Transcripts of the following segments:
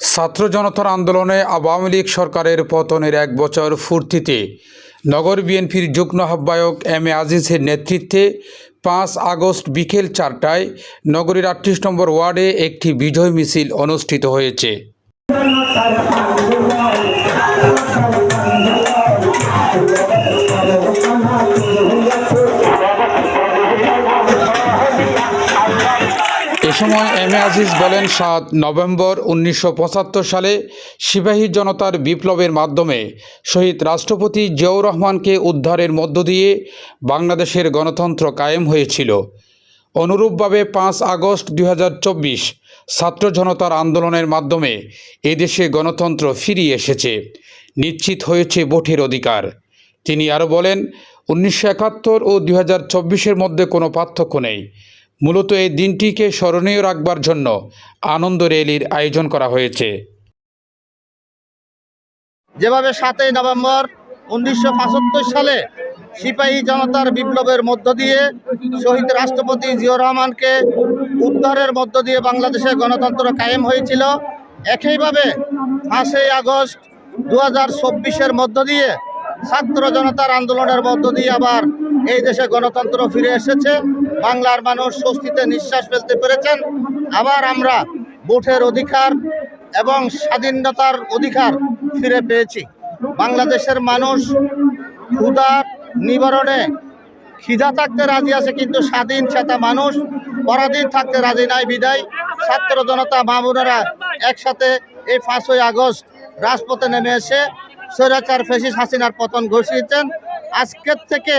ছাত্র জনতার আন্দোলনে আওয়ামী লীগ সরকারের পতনের এক বছর ফুর্তিতে নগর বিএনপির যুগ্ম আহ্বায়ক এম এ আজিজের নেতৃত্বে পাঁচ আগস্ট বিকেল চারটায় নগরীর আটত্রিশ নম্বর ওয়ার্ডে একটি বিজয় মিছিল অনুষ্ঠিত হয়েছে। এ সময় এম এ আজিজ বলেন, সাত নভেম্বর উনিশশো পঁচাত্তর সালে সিপাহী জনতার বিপ্লবের মাধ্যমে শহীদ রাষ্ট্রপতি জিয়াউর রহমানকে উদ্ধারের মধ্য দিয়ে বাংলাদেশের গণতন্ত্র কায়েম হয়েছিল। অনুরূপভাবে পাঁচ আগস্ট দুই হাজার চব্বিশ ছাত্র জনতার আন্দোলনের মাধ্যমে এদেশে গণতন্ত্র ফিরিয়ে এসেছে, নিশ্চিত হয়েছে ভোটের অধিকার। তিনি আরও বলেন, উনিশশো একাত্তর ও দুই হাজার মধ্যে কোনো পার্থক্য নেই। মূলত এই দিনটিকে স্মরণীয় রাখবার জন্য আনন্দ র্যালির আয়োজন করা হয়েছে। যেভাবে সাতই নভেম্বর উনিশশো সালে সিপাহী জনতার বিপ্লবের মধ্য দিয়ে শহীদ রাষ্ট্রপতি জিয়াউর রহমানকে উদ্ধারের মধ্য দিয়ে বাংলাদেশের গণতন্ত্র কায়েম হয়েছিল, একইভাবে পাঁচই আগস্ট দু হাজার মধ্য দিয়ে ছাত্র জনতার আন্দোলনের মধ্য দিয়ে আবার এই দেশে গণতন্ত্র ফিরে এসেছে। বাংলার মানুষ স্বস্তিতে নিঃশ্বাস ফেলতে পেরেছেন। আবার আমরা ভোটের অধিকার এবং স্বাধীনতার অধিকার ফিরে পেয়েছি। বাংলাদেশের মানুষ ক্ষুধা নিবারণে খিদা থাকতে রাজি আছে, কিন্তু স্বাধীন চেতা মানুষ পরাধীন থাকতে রাজি নাই, বিদায়। ছাত্র জনতা মামুনেরা একসাথে এই পাঁচই আগস্ট রাজপথে নেমে এসে স্বৈরাচার ফেসিস হাসিনার পতন ঘোষিয়েছেন। আজকের থেকে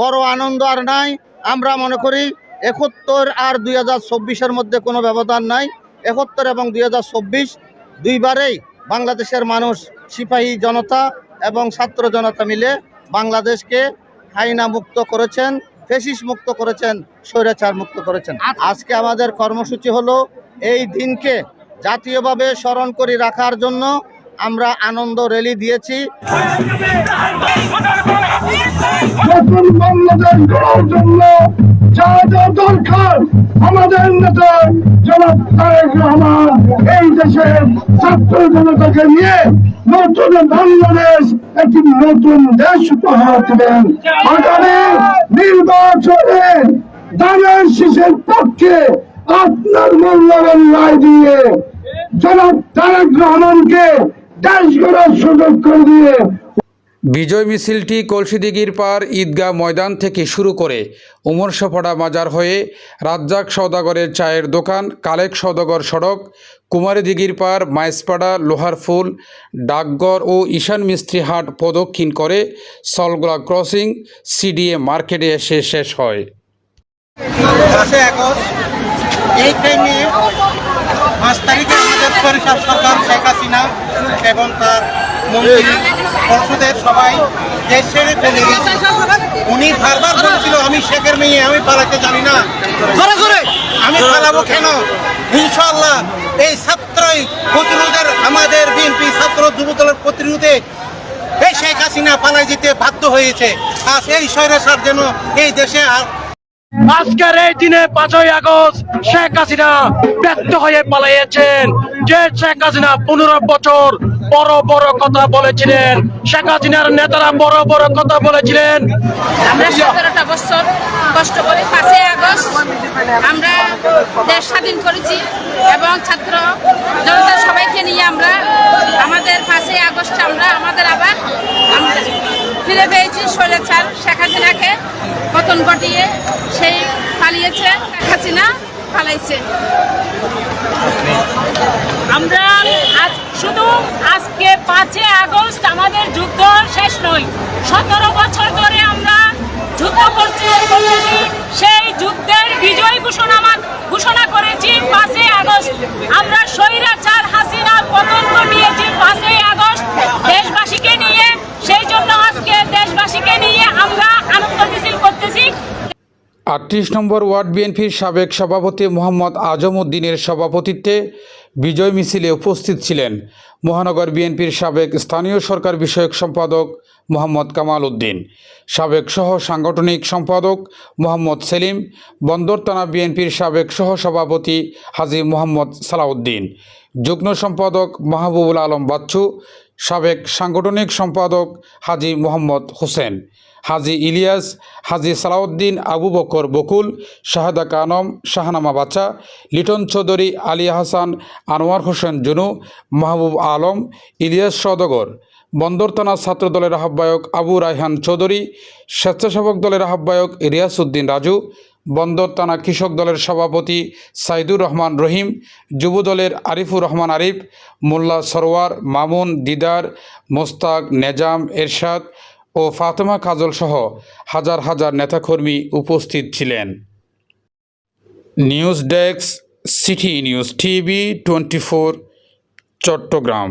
বড় আনন্দ আর নাই। আমরা মনে করি একত্তর আর দুই হাজার চব্বিশের মধ্যে কোনো ব্যবধান নাই। একাত্তর এবং দুই হাজার চব্বিশ দুইবারেই বাংলাদেশের মানুষ সিপাহী জনতা এবং ছাত্র জনতা মিলে বাংলাদেশকে হাইনা মুক্ত করেছেন ফেসিস মুক্ত করেছেন স্বৈরাচার মুক্ত করেছেন। আজকে আমাদের কর্মসূচি হলো এই দিনকে জাতীয়ভাবে স্মরণ করে রাখার জন্য আমরা আনন্দ র্যালি দিয়েছি। আমাদের জনাব তারেক রহমান, এই দেশের ছাত্র জনতাকে নিয়ে নতুন বাংলাদেশ, একটি নতুন দেশ উপহার দেবেন। আগামী নির্বাচনে দানের শীষের পক্ষে আপনার মূল্যবান রায় দিয়ে জনাব তারেক রহমানকে দেশ গড়ার সুযোগ করে দিয়ে। বিজয় মিছিলটি কলসিদিগির পার ঈদগাহ ময়দান থেকে শুরু করে উমর সফড়া মাজার হয়ে রাজ্জাক সওদাগরের চায়ের দোকান কালেক সওদাগর সড়ক কুমারীদিঘির পার মাইসপাড়া লোহারফুল ডাকঘর ও ঈশান মিস্ত্রি হাট প্রদক্ষিণ করে সলগোলা ক্রসিং সিডিএ মার্কেটে এসে শেষ হয়। এই পাঁচ তারিখে আমাদের সরিষার সরকার শেখ হাসিনা এবং তার মন্ত্রী পর্ষদের সবাই দেশ ছেড়ে চলে গেছে। উনি বারবার বলেছিল আমি শেখের মেয়ে আমি পালাতে জানি না। আমি পালাবো কেন? ইনশাল্লাহ এই ছাত্রই প্রতিরোধের আমাদের বিএনপি ছাত্র যুবদলের প্রতিরোধে এই শেখ হাসিনা পালাই যেতে বাধ্য হয়েছে। আর এই স্বৈরাচার যেন এই দেশে আর আজকের এই দিনে পাঁচই আগস্ট শেখ হাসিনা ব্যর্থ হয়ে পালিয়েছেন। যে শেখ হাসিনা পনেরো বছর বড় বড় কথা বলেছিলেন, শেখ হাসিনার নেতারা বড় বড় কথা বলেছিলেন। আমরা করে পাঁচই আগস্ট আমরা দেশ স্বাধীন করেছি এবং ছাত্র জনতা সবাইকে নিয়ে আমরা আমাদের পাঁচই আগস্ট আমরা, আমাদের আবার ফিরে পেয়েছি স্বৈরাচার শেখ হাসিনাকে। পতন ঘটিয়ে সেই পালিয়েছে, হাসিনা পালাইছে। আমরা আজ শুধু আজকে পাঁচই আগস্ট আমাদের যুদ্ধ শেষ নয়, সতেরো বছর ধরে আমরা যুদ্ধ করছি সেই যুদ্ধের বিজয় ঘোষণা ঘোষণা করেছি পাঁচই আগস্ট। আমরা আটত্রিশ নম্বর ওয়ার্ড বিএনপির সাবেক সভাপতি মোহাম্মদ আজম উদ্দিনের সভাপতিত্বে বিজয় মিছিলে উপস্থিত ছিলেন মহানগর বিএনপির সাবেক স্থানীয় সরকার বিষয়ক সম্পাদক মোহাম্মদ কামাল উদ্দিন, সাবেক সহ সাংগঠনিক সম্পাদক মোহাম্মদ সেলিম, বন্দর থানা বিএনপির সাবেক সহ সভাপতি হাজি মোহাম্মদ সালাউদ্দিন, যুগ্ম সম্পাদক মাহবুবুল আলম বাচ্চু সাবেক সাংগঠনিক সম্পাদক হাজি মোহাম্মদ হোসেন, হাজি ইলিয়াস, হাজি সালাউদ্দিন, আবু বকর বকুল, শাহাদা কানম, শাহনামা বাচ্চা, লিটন চৌধুরী, আলী হাসান, আনোয়ার হোসেন জুনু, মাহবুব আলম, ইলিয়াস সদগর বন্দর থানা ছাত্র দলের আহ্বায়ক আবু রায়হান চৌধুরী, স্বেচ্ছাসেবক দলের আহ্বায়ক রিয়াসউদ্দিন রাজু বন্দর থানা কৃষক দলের সভাপতি সাইদুর রহমান রহিম যুব দলের আরিফুর রহমান আরিফ, মোল্লা সরোয়ার, মামুন, দিদার, মোস্তাক, নেজাম, এরশাদ ও ফাতেমা কাজল সহ হাজার হাজার নেতাকর্মী উপস্থিত ছিলেন। News desk, city news TV twenty Chattogram.